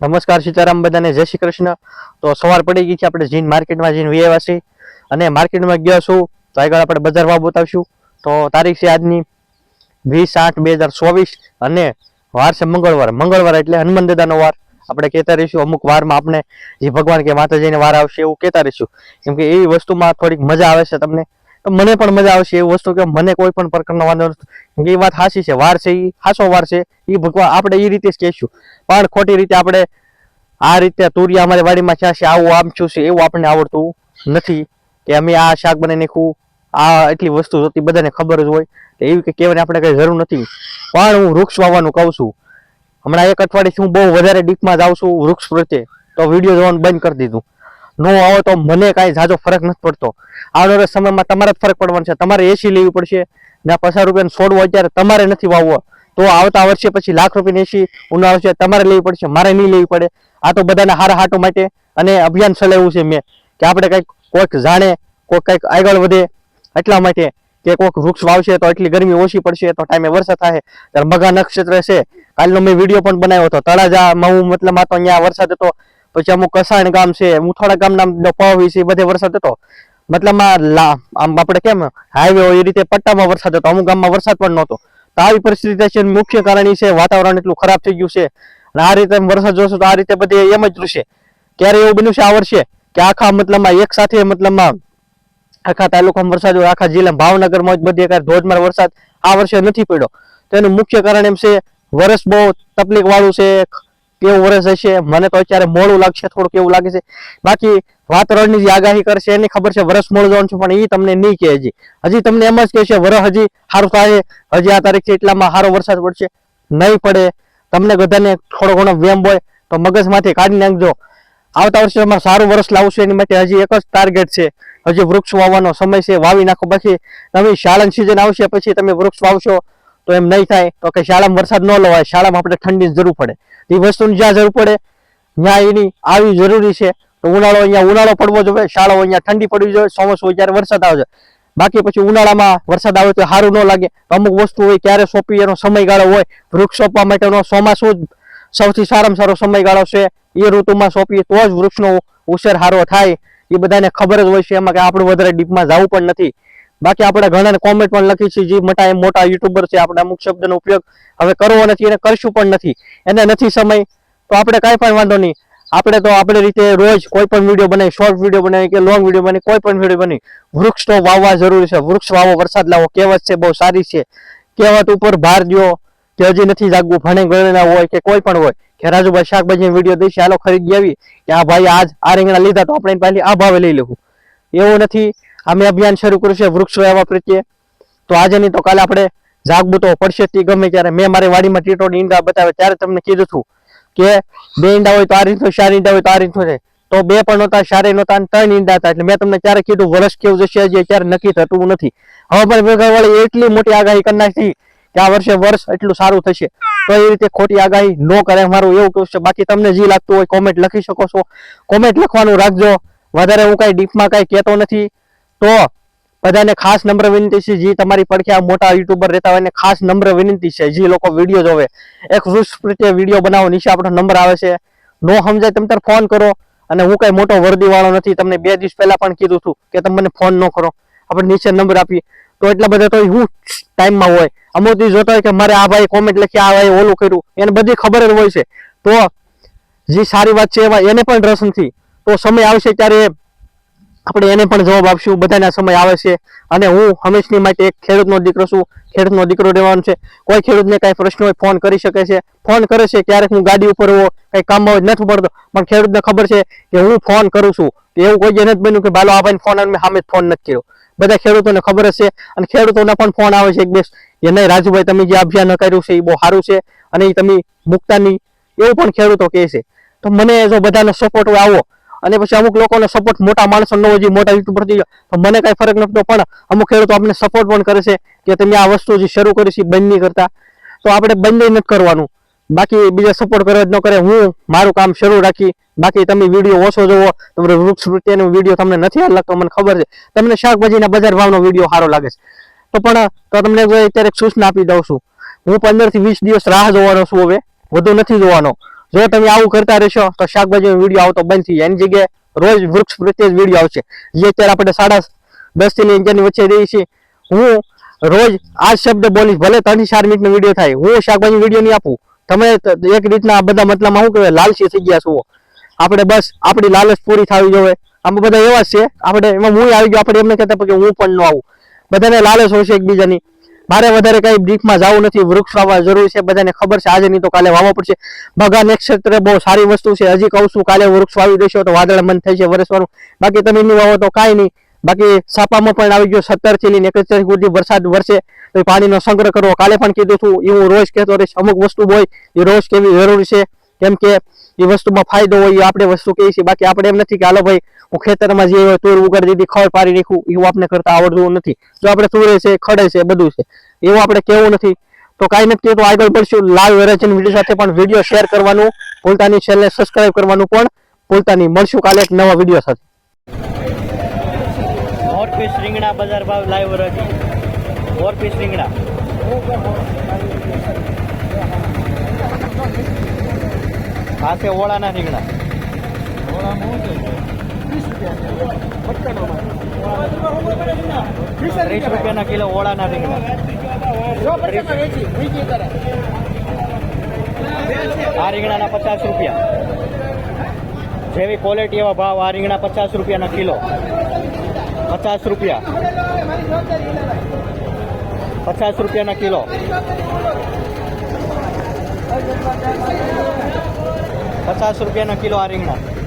નમસ્કાર સીતારામ બધાને, જય શ્રી કૃષ્ણ. તો સવાર પડી ગઈ છે આપણે જીન માર્કેટમાં જઈને વી આવ્યા અને માર્કેટમાં ગયા છું, તો આગળ આપણે બજાર ભાવ બતાવશું. તો તારીખ છે આજની વીસ આઠ બે હજાર ચોવીસ અને વાર છે મંગળવાર. મંગળવાર એટલે હનુમાન દાદાનો વાર. આપણે કહેતા રહીશું, અમુક વારમાં આપણે જે ભગવાન કે માતાજીને વાર આવશે એવું કહેતા રહીશું. કેમ કે એવી વસ્તુમાં થોડીક મજા આવે છે તમને. મને પણ મજા આવશે એવી વસ્તુ કે મને કોઈ પણ પ્રકારનો વાંધો નથી. એ વાત હાસી છે, વાર છે એ હાસો વાર છે એ ભગવાન આપણે એ રીતે જ કહેશું. પણ ખોટી રીતે આપણે આ રીતે તુરિયા અમારી વાડીમાં છે આવું આમ છું છે, એવું આપણને આવડતું નથી કે અમે આ શાક બનાવી નાખ્યું આ એટલી વસ્તુ હતી, બધાને ખબર જ હોય. તો એવી કે કહેવાની આપણે કઈ જરૂર નથી. પણ હું વૃક્ષ વાવવાનું કહું છું. હમણાં એક અઠવાડિયેથી હું બહુ વધારે ડીપમાં જાઉં છું વૃક્ષ પ્રત્યે. તો વીડિયો જોવાનું બંધ કરી દીધું. નો આવો તો મને કાંઈ ઝાઝો ફરક નથી પડતો. આવનારા સમયમાં તમારે જ ફરક પડવાનો છે. તમારે એસી લેવી પડશે ને પચાસ રૂપિયાનો છોડવો અત્યારે તમારે નથી વાવવો. તો આવતા વર્ષે પછી લાખ રૂપિયાની એસી ઉનાળો છે, તમારે લેવી પડશે, મારે નહીં લેવી પડે. આ તો બધાના હારા હાટો માટે અને અભિયાન ચલાવ્યું છે મેં. કે આપણે કંઈક કોઈક જાણે, કોઈક કંઈક આગળ વધે એટલા માટે કે કોઈક વૃક્ષ વાવશે તો એટલી ગરમી ઓછી પડશે, તો ટાઈમે વરસાદ થાય. ત્યારે મઘા નક્ષત્ર છે. કાલનો મેં વીડિયો પણ બનાવ્યો હતો. તળાજામાં હું મતલબ આ તો અહીંયા વરસાદ હતો. પછી અમુક કસાણ ગામ છે મુથોડા ગામના પવી છે બધે વરસાદ હતો. મતલબમાં આમ આપણે કેમ હાઈવે હોય એ રીતે પટ્ટામાં વરસાદ હતો. અમુક ગામમાં વરસાદ પણ નહોતો. તો આવી પરિસ્થિતિ છે મુખ્ય કારણ છે વાતાવરણ એટલું ખરાબ થઈ ગયું છે. અને આ રીતે વરસાદ જોશો તો આ રીતે બધી એમ જ રહેશે. ક્યારે એવું બન્યું છે આ વર્ષે? કે આખા મતલબમાં એક સાથે મતલબમાં આખા તાલુકામાં વરસાદ હોય, આખા જિલ્લા ભાવનગરમાં જ બધી એક ધોધમાર વરસાદ આ વર્ષે નથી પડ્યો. તો એનું મુખ્ય કારણ એમ છે, વરસ બહુ તકલીફ વાળું છે કેવું વરસ હશે? મને તો અત્યારે મોડું લાગશે, થોડુંક એવું લાગે છે. બાકી વાતાવરણની જે આગાહી કરશે, એની ખબર છે વરસ મોડું જવાનું છે, પણ એ તમને નહીં કહે હજી. હજી તમને એમ જ કહેશે વરસ હજી સારું થાય, હજી આ તારીખથી એટલામાં સારો વરસાદ પડશે. નહીં પડે. તમને બધાને થોડો ઘણો વેમ હોય, તો મગજમાંથી કાઢી નાખજો. આવતા વર્ષે અમારે સારું વર્ષ લાવશે, એની માટે હજી એક જ ટાર્ગેટ છે. હજી વૃક્ષ વાવવાનો સમય છે, વાવી નાખો. પછી તમે શાળાની સિઝન આવશે, પછી તમે વૃક્ષ વાવશો. તો એમ નહીં થાય. તો કે શાળામાં વરસાદ ન લવાય, શાળામાં આપણે ઠંડીની જરૂર પડે. એ વસ્તુની જ્યાં જરૂર પડે, ત્યાં એની આવી જરૂરી છે. તો ઉનાળો અહીંયા ઉનાળો પડવો જોઈએ, શાળાઓ અહીંયા ઠંડી પડવી જોઈએ ચોમાસું હોય ત્યારે વરસાદ આવે બાકી પછી ઉનાળામાં વરસાદ આવે તો સારું ન લાગે. અમુક વસ્તુ હોય ક્યારે સોંપી એનો સમયગાળો હોય, વૃક્ષ સોંપવા માટેનો ચોમાસું સૌથી સારામાં સારો સમયગાળો છે. એ ઋતુમાં સોંપીએ તો જ વૃક્ષનો ઉછેર સારો થાય. એ બધાને ખબર જ હોય છે એમાં કે આપણે વધારે ડીપમાં જવું પણ નથી. બાકી આપણે ઘણા કોમેન્ટ પણ લખી છે જે મોટા એમ મોટા યુટ્યુબર છે, આપણે અમુક શબ્દનો ઉપયોગ હવે કરવો નથી અને કરશું પણ નથી. એને નથી સમય, તો આપણે કાંઈ પણ વાંધો નહીં. આપણે તો આપણી રીતે રોજ કોઈ પણ વીડિયો બનાવી શોર્ટ વીડિયો બનાવી કે લોંગ વીડિયો બનાવી, કોઈ પણ વીડિયો બની વૃક્ષ તો વાવવા જરૂરી છે. વૃક્ષ વાવો, વરસાદ લાવો, કહેવત છે, બહુ સારી છે. કહેવત ઉપર ભાર દ્યો, કે હજી નથી જાગવું. ભણે ગણેલા હોય કે કોઈ પણ હોય. કે રાજુભાઈ શાકભાજી વીડિયો દઈશ, હાલો ખરીદી આવી. કે આ ભાઈ આજ આ રીંગણા લીધા તો આપણે પહેલી આ ભાવે લઈ લેવું. એવું નથી. અમે અભિયાન શરૂ કર્યું છે, વૃક્ષ વાવવા પ્રત્યે. તો આજે નહીં તો કાલે આપણે જાગવું તો પડશે તે ગમે ત્યારે. મેં મારી વાડીમાં ટીટોની ઈંડા બતાવે ત્યારે તમને કીધું હતું કે બે ઈંડા હોય તો આ રીતનું, ચાર ઈંડા હોય તો આ રીતનું છે. તો બે પણ નહોતા ચારે નહોતા ત્રણ ઈંડા હતા. એટલે મેં તમને ત્યારે કીધું, વર્ષ કેવું જશે હજી અત્યારે નક્કી થતું નથી. હવે પણ મેઘાવાળી એટલી મોટી આગાહી કરી નાખી કે આ વર્ષે વર્ષ એટલું સારું થશે. તો એ રીતે ખોટી આગાહી ન કરે. મારું એવું કહું છે. બાકી તમને જે લાગતું હોય કોમેન્ટ લખી શકો છો. કોમેન્ટ લખવાનું રાખજો. વધારે હું કઈ ડીપમાં કઈ કહેતો નથી, તો બધાને ખાસ નમ્ર વિનંતી છે, જે તમારી પડખે આ મોટા યુટ્યુબર રહેતા હોય એને ખાસ નમ્ર વિનંતી છે, જે લોકો વીડિયો જોવે. એક વૃક્ષ પ્રત્યે વીડિયો બનાવો, નીચે આપણો નંબર આવે છે. નો સમજાય તમે તાર ફોન કરો, અને હું કઈ મોટો વર્દી વાળો નથી, તમને બે દિવસ પહેલા પણ કીધું હતું કે તમે મને ફોન ન કરો. આપણે નીચે નંબર આપીએ. તો એટલા બધા તો હું ટાઈમમાં હોય. અમુક જોતા હોય કે મારે આ ભાઈ કોમેન્ટ લખી આ ભાઈ ઓલું કર્યું. એને બધી ખબર જ હોય છે. તો, જે સારી વાત છે, એમાં એને પણ રસ નથી. તો સમય આવશે ત્યારે આપણે એને પણ જવાબ આપશું. બધાના સમય આવે છે અને હું હંમેશની માટે એક ખેડૂતનો દીકરો છું. ખેડૂતનો દીકરો રહેવાનો છે. કોઈ ખેડૂતને કાંઈ પ્રશ્ન હોય ફોન કરી શકે છે. ફોન કરે છે ક્યારેક હું ગાડી ઉપર હોવો કંઈ કામમાં હોય નથી પડતો. પણ ખેડૂતને ખબર છે કે હું ફોન કરું છું. એવું કોઈ નથી બન્યું કે બાલો, આ ભાઈને ફોન મેં સામે ફોન નથી કર્યો. બધા ખેડૂતોને ખબર છે અને ખેડૂતોના પણ ફોન આવે છે એક બેસ કે નહીં રાજુભાઈ, તમે જે અભિયાન કર્યું છે એ બહુ સારું છે અને એ તમે મૂકતા નહીં એવું પણ ખેડૂતો કહે છે. તો મને જો બધાનો સપોર્ટ આવો. અને પછી અમુક લોકોને સપોર્ટ મોટા માણસો ન હોય મોટા યુટ્યુબર થઈ તો મને કાંઈ ફરક નથી પણ અમુક ખેડૂતો આપણને સપોર્ટ પણ કરે છે કે તમે આ વસ્તુ જે શરૂ કરી છે બંધ નહીં કરતા. તો આપણે બંધ નથી કરવાનું. બાકી બીજા સપોર્ટ કરે જ ન કરે, હું મારું કામ શરૂ રાખી. બાકી તમે વીડિયો ઓછો જોવો, તમારે વૃક્ષ પ્રત્યેનો વીડિયો તમને નથી લાગતો, મને ખબર છે. તમને શાકભાજીના બજાર ભાવનો વીડિયો સારો લાગે છે. તો પણ, તો તમને અત્યારે સૂચના આપી દઉં છું. હું પંદરથી વીસ દિવસ રાહ જોવાનો છું હવે. વધુ નથી જોવાનો. જો તમે આવું કરતા રહેશો તો શાકભાજીનો વીડિયો આવતો બંધ થઈ જાય. એની જગ્યાએ રોજ વૃક્ષ પ્રત્યે જ વીડિયો આવશે. જે અત્યારે આપણે સાડા દસથી અગિયારની વચ્ચે રહીએ છીએ. હું રોજ આ શબ્દ બોલીશ, ભલે ત્રણ ચાર મિનિટનો વીડિયો થાય. હું શાકભાજી વીડિયો નહીં આપું. તમે એક રીતના આ બધા મતલબમાં શું કહેવાય? લાલસી થઈ ગયા છો. આપણે બસ આપણી લાલચ પૂરી થવી જોઈએ. આમાં બધા એવા છે. આપણે એમાં હું આવી ગયો, આપણે એમને કહેતા કે હું પણ ન આવું. બધાને લાલચ હોય છે એકબીજાની. મારે વધારે કઈ બ્રીફમાં જવું નથી, વૃક્ષ વાવવા જરૂરી છે, બધાને ખબર છે, આજે નહીં તો કાલે વાવવા પડશે. બગા ક્ષેત્રે બહુ સારી વસ્તુ છે, હજી કહું છું, કાલે વૃક્ષ વાવી દેશો તો વાદળ મન છે વરસવાનું. બાકી તમે નહીં વાવો તો કાંઈ નહીં. બાકી સાપામાં પણ આવી ગયો સત્તરથી લઈને એકત્રીસ તારીખ સુધી વરસાદ વરસે, તો પાણીનો સંગ્રહ કરવો. કાલે પણ કીધું છું, એ હું રોજ કહેતો રહીશ, અમુક વસ્તુ હોય, એ રોજ કેવી જરૂરી છે, કેમ કે એ વસ્તુમાં ફાયદો હોય, એ આપણે વસ્તુ કહીએ છીએ. બાકી આપણે એમ નથી કે, હાલો ભાઈ હું ખેતરમાં જે તુર ઉગાડી દીધી ખડ પાડી નાખું એવું આપણે કરતા આવડતું નથી. જો આપણે તુરે છે, ખડે છે, બધું છે, એવું આપણે કેવું નથી. તો કાંઈ નથી તો આગળ પડશું. લાઈવ વેરાયટી વીડિયો સાથે પણ વીડિયો શેર કરવાનું ભૂલતા નહીં ચેનલને સબસ્ક્રાઈબ કરવાનું પણ ભૂલતા મળશું કાલે એક નવા વીડિયો સાથે. મોર રીંગણા બજાર ભાવ લાઈવ વેરાયટી મોર પીસ રીંગણા. આ છે ઓળાના રીંગણા. ત્રીસ રૂપિયાના કિલો ઓળાના રીંગણા. આ રીંગણાના પચાસ રૂપિયા. જેવી ક્વોલિટી એવા ભાવ આ રીંગણા પચાસ રૂપિયાના કિલો. પચાસ રૂપિયા. પચાસ રૂપિયાના કિલો. પચાસ રૂપિયાના કિલો આ રીંગણા.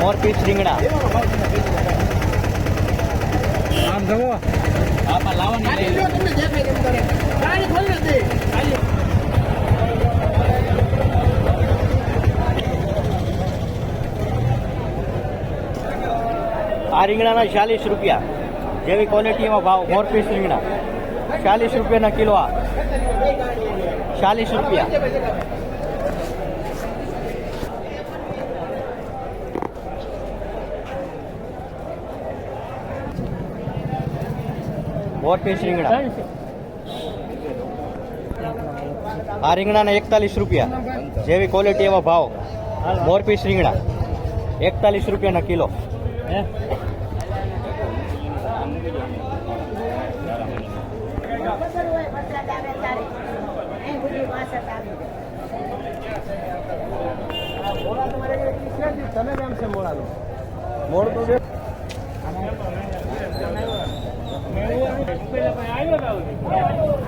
મોર પીસ રીંગણા આમ જવો આમાં લાવવાની લઈ લો. રીંગણાના ચાલીસ રૂપિયા. જેવી ક્વોલિટીમાં ભાવ ફોર પીસ રીંગણા. ચાલીસ રૂપિયાના કિલો આ. ચાલીસ રૂપિયા. ફોર પીસ રીંગણા. આ રીંગણાના એકતાલીસ રૂપિયા. જેવી ક્વોલિટી એવા ભાવ ફોર પીસ રીંગણા. એકતાલીસ રૂપિયાના કિલો. તમે કેમ છે મોડાનું મોડ તો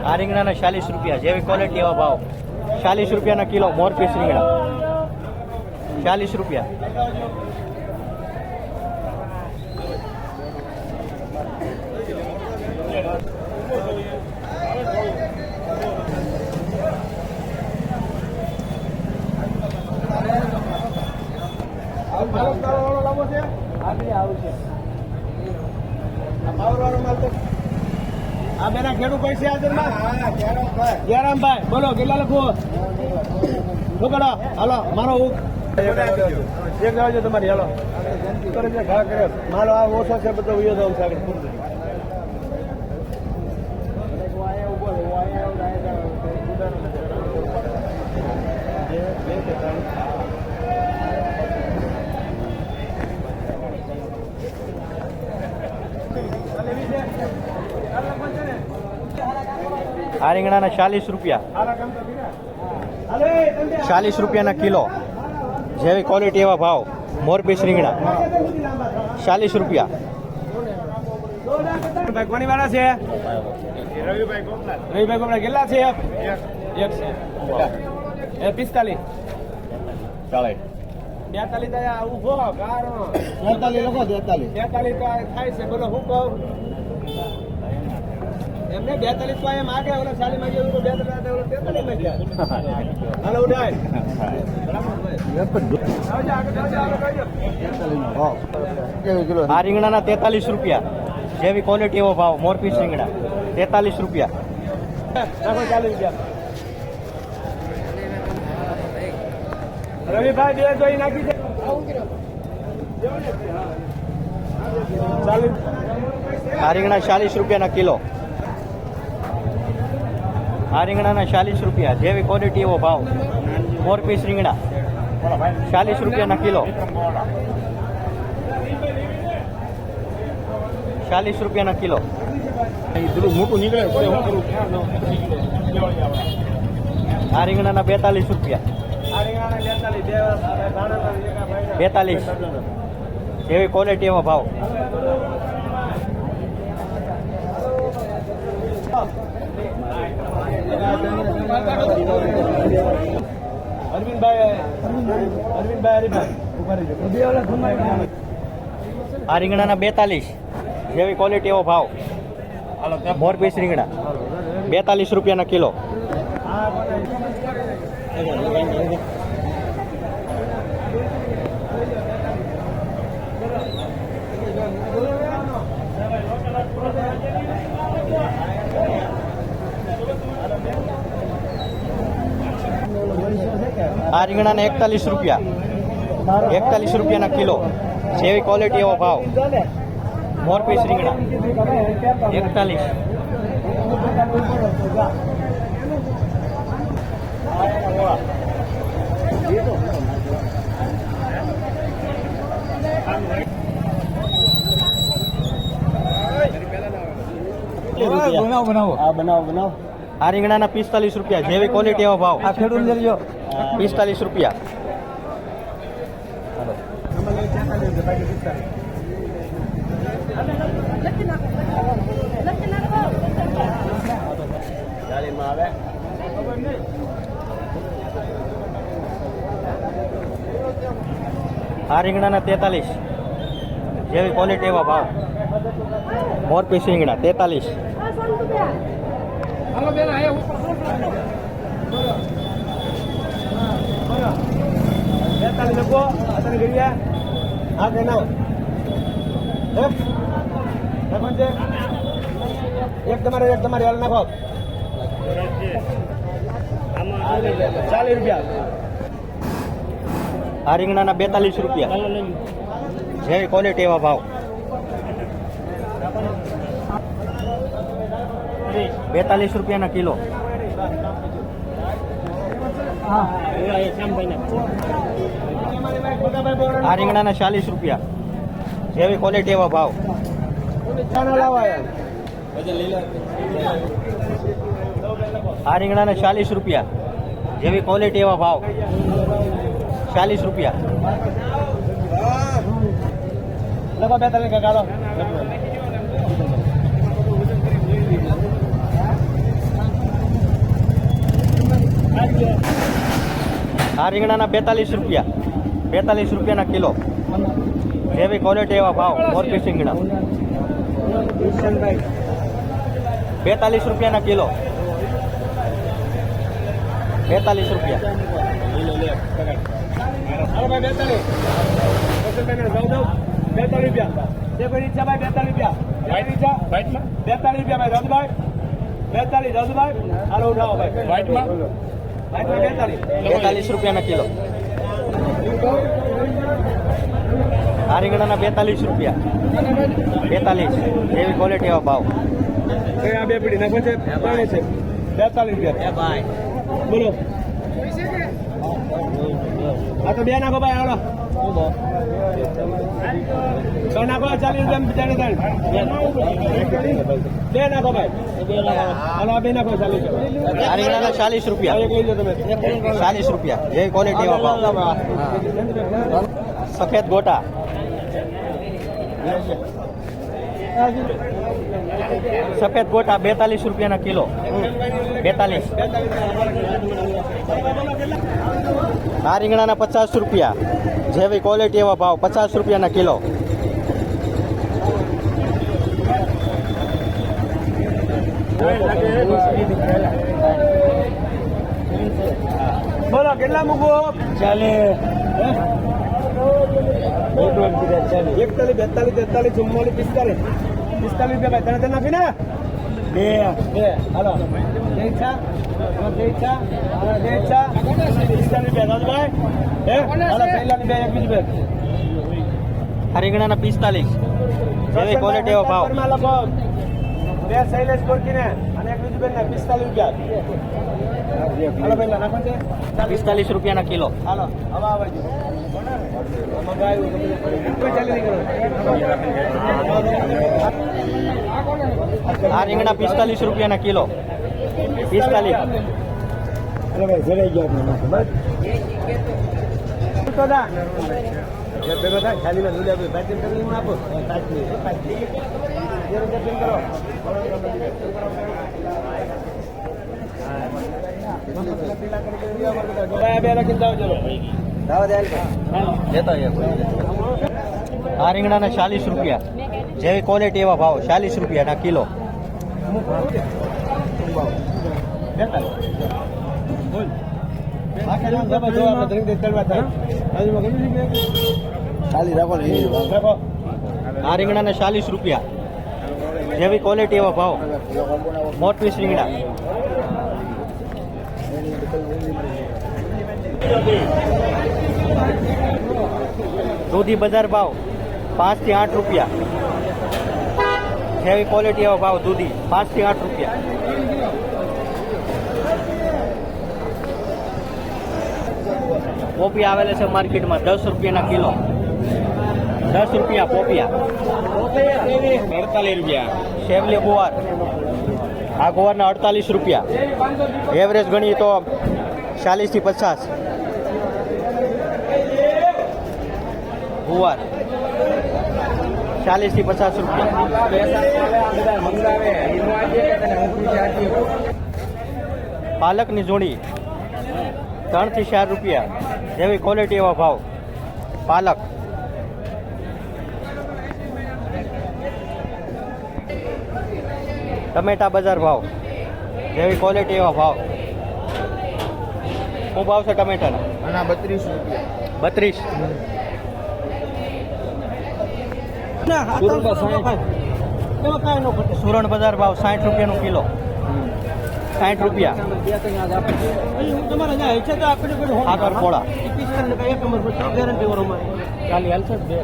આ રીંગણાના ચાલીસ રૂપિયા, જેવી ક્વોલિટી એવા ભાવ. ચાલીસ રૂપિયાના કિલો, મોર પીસ રીંગણા. ચાલીસ રૂપિયા વાળો લાવો છે આગળ આવશે આ બેના ખેડૂત પૈસે હાજરમાં જયરામભાઈ બોલો કેટલા લખો શું હાલો મારો હું એક તમારી, હાલો. કરે મારો આ ઓછો છે, બધો વિયો જાઉં છે આગળ પૂરું આ રીંગણાના ચાલીસ રૂપિયા. ચાલીસ રૂપિયાના કિલો. જેવી ક્વોલિટી એવા ભાવ. મોરપીસ રીંગણા. ચાલીસ રૂપિયા. કોની વાળા છે? રવિભાઈ ગોપનાથ કેટલા છે? એક. છે. એ પિસ્તાલીસ. ચાલે બેતાલીસ ઊભો ગારો. બેતાલીસ લખો બેતાલીસ. બેતાલીસ આ થાય છે બોલો હું કહું? એમને બેતાલીસ તો એમ આગળ ઓલા ચાલી માં ગયું બેતાલીસ તેતાલીસમાં ગયા હાલો ઉડાય આવજો આગળ આવજો આગળ આવજો આ રીંગણાના તેતાલીસ રૂપિયા. જેવી ક્વોલિટી એવો ભાવ મોરપીસ રીંગણા. તેતાલીસ રૂપિયા. ચાલીસ રૂપિયા. રવિભાઈ બે જોઈ નાખી દે આ રીંગણા ચાલીસ રૂપિયાના કિલો. આ રીંગણાના ચાલીસ રૂપિયા જેવી ક્વોલિટી એવો ભાવ. ફોર પીસ રીંગણા ચાલીસ રૂપિયાના કિલો. ચાલીસ રૂપિયાના કિલો. મોટું નીકળે આ રીંગણાના બેતાલીસ રૂપિયા. બેતાલીસ. જેવી ક્વોલિટી એવો ભાવ. આ રીંગણાના બેતાલીસ. જેવી ક્વોલિટી એવો ભાવ. મોર પીસ રીંગણા. બેતાલીસ રૂપિયાના કિલો. આ રીંગણાના એકતાલીસ રૂપિયા. એકતાલીસ રૂપિયાના કિલો. જેવી ક્વોલિટી એવો ભાવ. મોર પીસ રીંગણા. એકતાલીસ. બનાવો બનાવો. બનાવો બનાવો. આ રીંગણાના પિસ્તાલીસ રૂપિયા. જેવી ક્વોલિટી એવો ભાવ. આ ખેડૂત લેજો પિસ્તાલીસ રૂપિયા. આ રીંગણાના તેતાલીસ. જેવી ક્વોલિટી એવા ભાવ. મોર પીસ રીંગણા તેતાલીસ. અત્યારે ઘડિયા હા કે ના? એક તમારે એક તમારે હાલ નાખો. ચાલીસ રૂપિયા. આ રીંગણાના બેતાલીસ રૂપિયા. જે ક્વોલિટી એવા ભાવ. બેતાલીસ રૂપિયાના કિલો. આ રીંગણાના ચાલીસ રૂપિયા. જેવી ક્વોલિટી એવા ભાવ. આ રીંગણાના ચાલીસ રૂપિયા. જેવી ક્વોલિટી એવા ભાવ. ચાલીસ રૂપિયા. આ રીંગણાના બેતાલીસ રૂપિયા. બેતાલીસ રૂપિયાના કિલો. જેવી ક્વોલિટી એવા ભાવ મોરબી સિંગડા બેતાલીસ રૂપિયાના કિલો. બેતાલીસ રૂપિયા બેતાલીસ રૂપિયા. બેતાલીસ રૂપિયાના કિલો. આ રીંગણાના બેતાલીસ રૂપિયા. બેતાલીસ. એવી ક્વોલિટી એવા ભાવ. આ બે પીડી નાખો છે. છે. બેતાલીસ રૂપિયા બોલો. આ તો બે નાખો ભાઈ હાલો તો નાખો ચાલીસ રૂપિયા બિચારે બે નાખો ભાઈ. હાલો બે નાખો ચાલીસ રીંગણાના ચાલીસ રૂપિયા. એક લઈ લો તમે. ચાલીસ રૂપિયા. જે ક્વોલિટી સફેદ ગોટા. સફેદ ગોટા બેતાલીસ રૂપિયાના કિલો. બેતાલીસ. આ રીંગણાના પચાસ રૂપિયા. જેવી ક્વોલિટી એવા ભાવ, પચાસ રૂપિયાના કિલો. બોલો, કેટલા મૂકવો ચાલે એકતાલીસ, બેતાલીસ, તેતાલીસ, ચુમ્માલીસ, પિસ્તાલીસ. પિસ્તાલીસ રૂપિયા ભાઈ તને નાખી ને? બે. બે, હાલો. જય ના પિસ્તાલીસ હે? હાલો પહેલાની બે એક બીજી આ રીંગણાના પિસ્તાલીસ જેવી ક્વોલિટી એવો ભાવ બે શૈલેષ કોરકીને અને એક બીજું બેનને પિસ્તાલીસ રૂપિયા. હાલો પહેલા નાખો પિસ્તાલીસ રૂપિયાના કિલો. હાલો હવા આવે આ રીંગણા પિસ્તાલીસ રૂપિયાના કિલો. પિસ્તાલીસ. અરે ભાઈ ઘરે ગયા આપણે નાખો બસ. ભેગો થાય ખાલીમાં દૂધ આપી. પેકિંગ કરી હું આપો પાંચમી પાંચમી જે રીતે પિન કરો. બે બે લખી જાઓ ચલો. લેતો આ રીંગણાના ચાલીસ રૂપિયા. જેવી ક્વોલિટી એવા ભાવ ચાલીસ રૂપિયાના કિલો. આ રીંગણાના ચાલીસ રૂપિયા જેવી ક્વોલિટી એવા ભાવ મોટવીસ રીંગણા દૂધી બજાર ભાવ પાંચથી આઠ રૂપિયા. જેવી ક્વોલિટી એવા ભાવ દૂધી પાંચથી આઠ રૂપિયા પોપિયા આવેલા છે માર્કેટમાં દસ રૂપિયાના કિલો. દસ રૂપિયા પોપિયા. અડતાલીસ રૂપિયા. ગુવાર. આ ગુવારના અડતાલીસ રૂપિયા. એવરેજ ગણીએ તો ચાલીસથી પચાસ. ગુવાર. ચાલીસથી પચાસ રૂપિયા. પાલકની જોડી. ત્રણથી ચાર રૂપિયા. જેવી ક્વોલિટી એવો ભાવ. પાલક. ટમેટા બજાર ભાવ. જેવી ક્વોલિટી એવા ભાવ. શું ભાવ છે ટમેટાના? આના બત્રીસ રૂપિયા. બત્રીસ. સુરણ બજાર ભાવ સાઠ રૂપિયાનું કિલો. સાઠ રૂપિયા. આગળ પોળા ચાલી હાલશે બે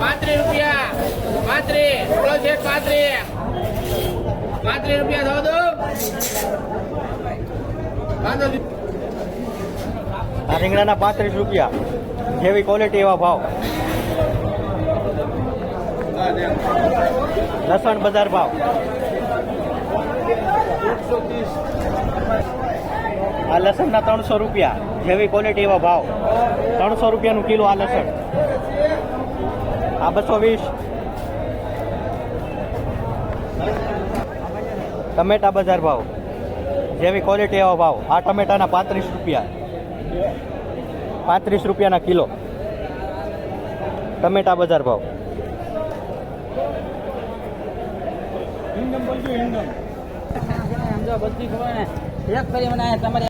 પાંત્રીસ રૂપિયા. પાંત્રીસ. બોલો પાંત્રીસ. પાંત્રીસ રૂપિયા થવા દો. આ રીંગણાના પાંત્રીસ રૂપિયા. જેવી ક્વોલિટી એવા ભાવ. લસણ બજાર ભાવ. આ લસણના ત્રણસો રૂપિયા. જેવી ક્વોલિટી એવા ભાવ. ત્રણસો રૂપિયાનું કિલો આ લસણ. આ બસો વીસ. ટમેટા બજાર ભાવ. જેવી ક્વોલિટી એવા ભાવ. આ ટમેટાના પાંત્રીસ રૂપિયા. પાંત્રીસ રૂપિયાના કિલો. ટમેટા બજાર ભાવ. બધી ખબર ને એક કરી મને તમારે.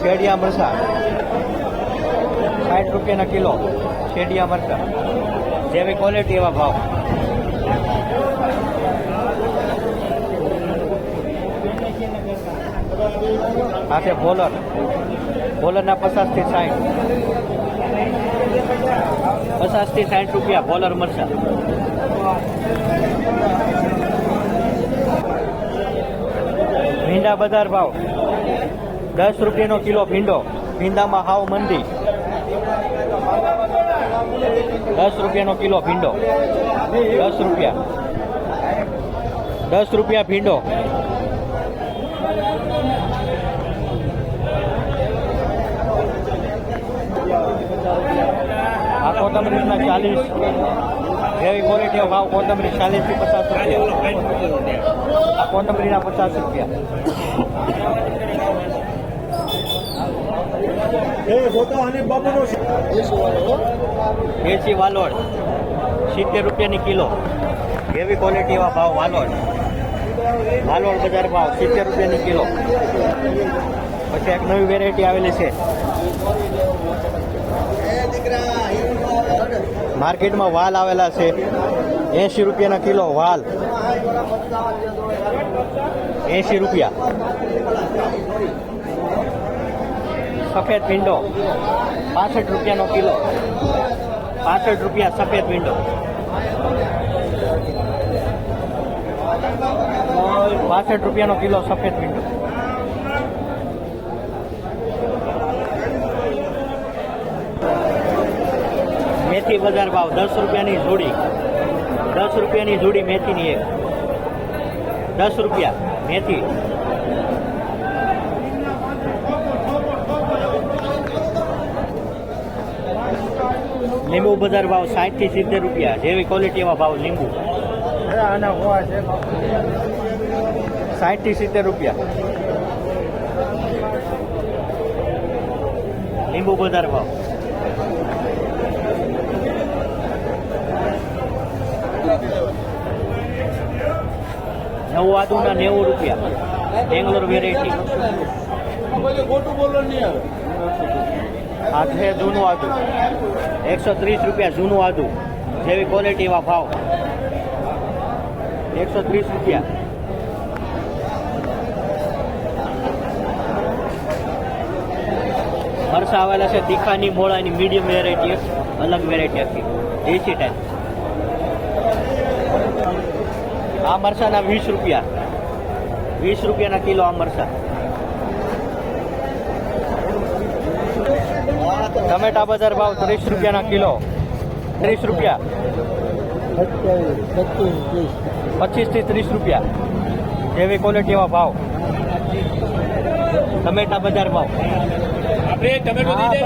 શેડિયા મરસા સાઠ રૂપિયાના કિલો. શેડિયા મરસા જેવી ક્વોલિટી એવા ભાવ. આ છે બોલર બોલરના પચાસથી સાઠ. પચાસથી સાઠ રૂપિયા બોલર મરચા. ભીંડા બજાર ભાવ. દસ રૂપિયાનો કિલો ભીંડો. ભીંડામાં હાવ મંદી. દસ રૂપિયાનો કિલો ભીંડો. દસ રૂપિયા. દસ રૂપિયા ભીંડો આ કોથમરીના ચાલીસ. જેવી ક્વોલિટીનો ભાવ કોથમરી ચાલીસથી પચાસ રૂપિયા. આ કોથમરીના પચાસ રૂપિયા. એસી વાલોડ સિત્તેર રૂપિયાની કિલો. એવી ક્વોલિટી એવા ભાવ વાલોડ. વાલોડ બજાર ભાવ સિત્તેર રૂપિયાની કિલો. પછી એક નવી વેરાયટી આવેલી છે. માર્કેટમાં વાલ આવેલા છે. એંશી રૂપિયાના કિલો વાલ. એંશી રૂપિયા. સફેદ ભીંડો. પાસઠ રૂપિયાનો કિલો. પાસઠ રૂપિયા સફેદ ભીંડો. પાસઠ રૂપિયાનો કિલો સફેદ ભીંડો. મેથી બજાર ભાવ દસ રૂપિયાની જોડી. દસ રૂપિયાની જોડી મેથીની એક. દસ રૂપિયા મેથી. લીંબુ બજાર ભાવ સાઠથી સિત્તેર રૂપિયા. જેવી ક્વોલિટીમાં ભાવ લીંબુ. આના હોવા છે. સાઠથી સિત્તેર રૂપિયા. લીંબુ બજાર ભાવ. નવું આદુના નેવું રૂપિયા. બેંગ્લોર વેરાયટી આ છે જૂનું આદુ. એકસો ત્રીસ રૂપિયા જૂનું આદુ. જેવી ક્વોલિટી એવા ભાવ. એકસો ત્રીસ રૂપિયા. મરસા આવેલા છે, તીખાની, મોળાની મીડિયમ વેરાયટી અલગ વેરાયટી આખી. એસી ટાઈપ આ મરસાના વીસ રૂપિયા. વીસ રૂપિયાના કિલો આ મરસા. ટમેટા બજાર ભાવ ત્રીસ રૂપિયાના કિલો. ત્રીસ રૂપિયા. પચીસથી ત્રીસ રૂપિયા. જેવી ક્વોલિટી એવા ભાવ. ટમેટા બજાર ભાવ. આપણે ટમેટો દે